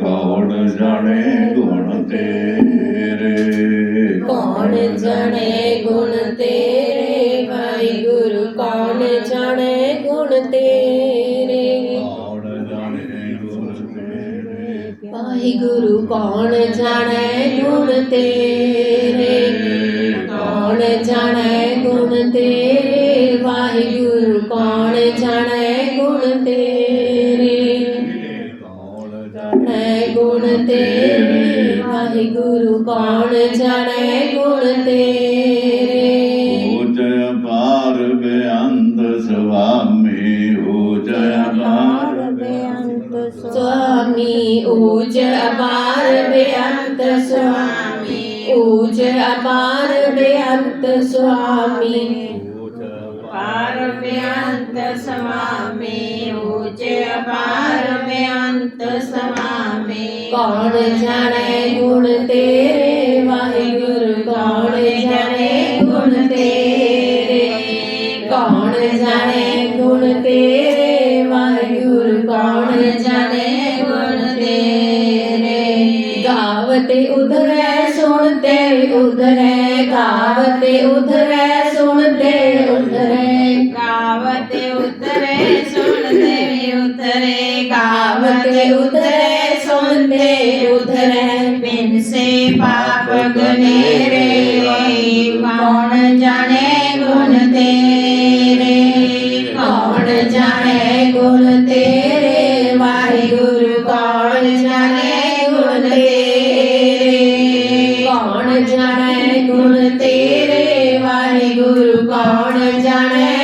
कौन जाने गुण तेरे? कौन जाने गुण तेरे? भाई गुरु कौन जाने गुण तेरे? कौन जाने गुण भाई गुरु कौन जाने गुण तेरे? कौन जाने गुण तेरे? गुण तेरे वाहे गुरु कौन जाने गुण तेरे? हो जय पार बेअंत स्वामी हो जय पार बेअंत स्वामी। ऊज अपार बेअंत स्वामी। ऊज अपार बेअंत स्वामी। पार बेअंत स्वामी ऊज अपार बेअंत स्वामी। कौन जाने गुण तेरे, वाहिगुरु कौन जाने गुण तेरे। कौन जाने गुण तेरे, वाहिगुरु कौन जाने गुण तेरे। गावते उधर सुनते, उधर गावते उधर सुनते, उधर गावते उधर सुनते, उधर गावते उधर बंधे उधर बिन से पाप गनेरे कौन जाने गुण तेरे? कौन जाने गुण तेरे? वाहे गुरु कौन जाने गुण तेरे? कौन जाने गुण तेरे? वाहे गुरु कौन जाने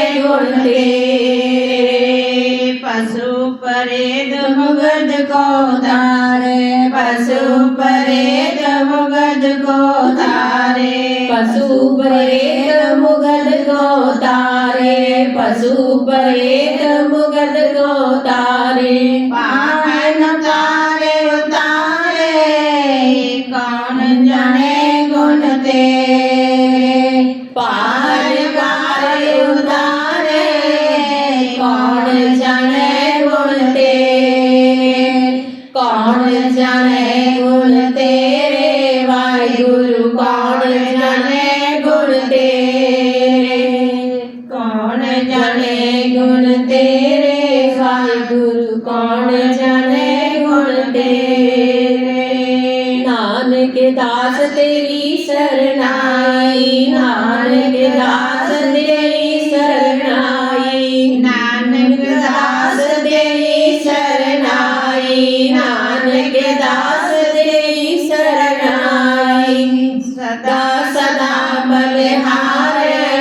पशु परेत मुगज को तारे। पशु परे मुगज को तारे। पशु परेत मुगद को तारे। पान तारे उतारे कौन जाने गुण तेरे। के दास तेरी शरणाई, नानक दास तेरी शरणाई। नानक दास तेरी शरणाई, नानक दास तेरी शरणाई। सदा सदा बलिहार,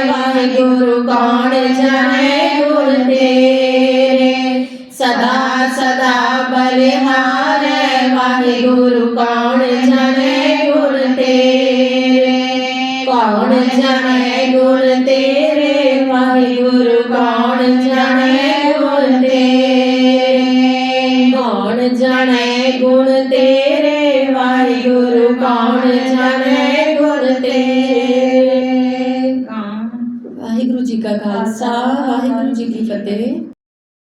वाहिगुरु कौन जने गुरु तेरे। सदा सदा बलिहार, वाहिगुरु कौन जने कौन जाने गुण तेरे भाई गुरु कौन जाने गुण तेरे कौन जाने गुण तेरे भाई गुरु कौन जाने गुण तेरे वाहिगुरु जी का खालसा वाहिगुरु जी की फतेह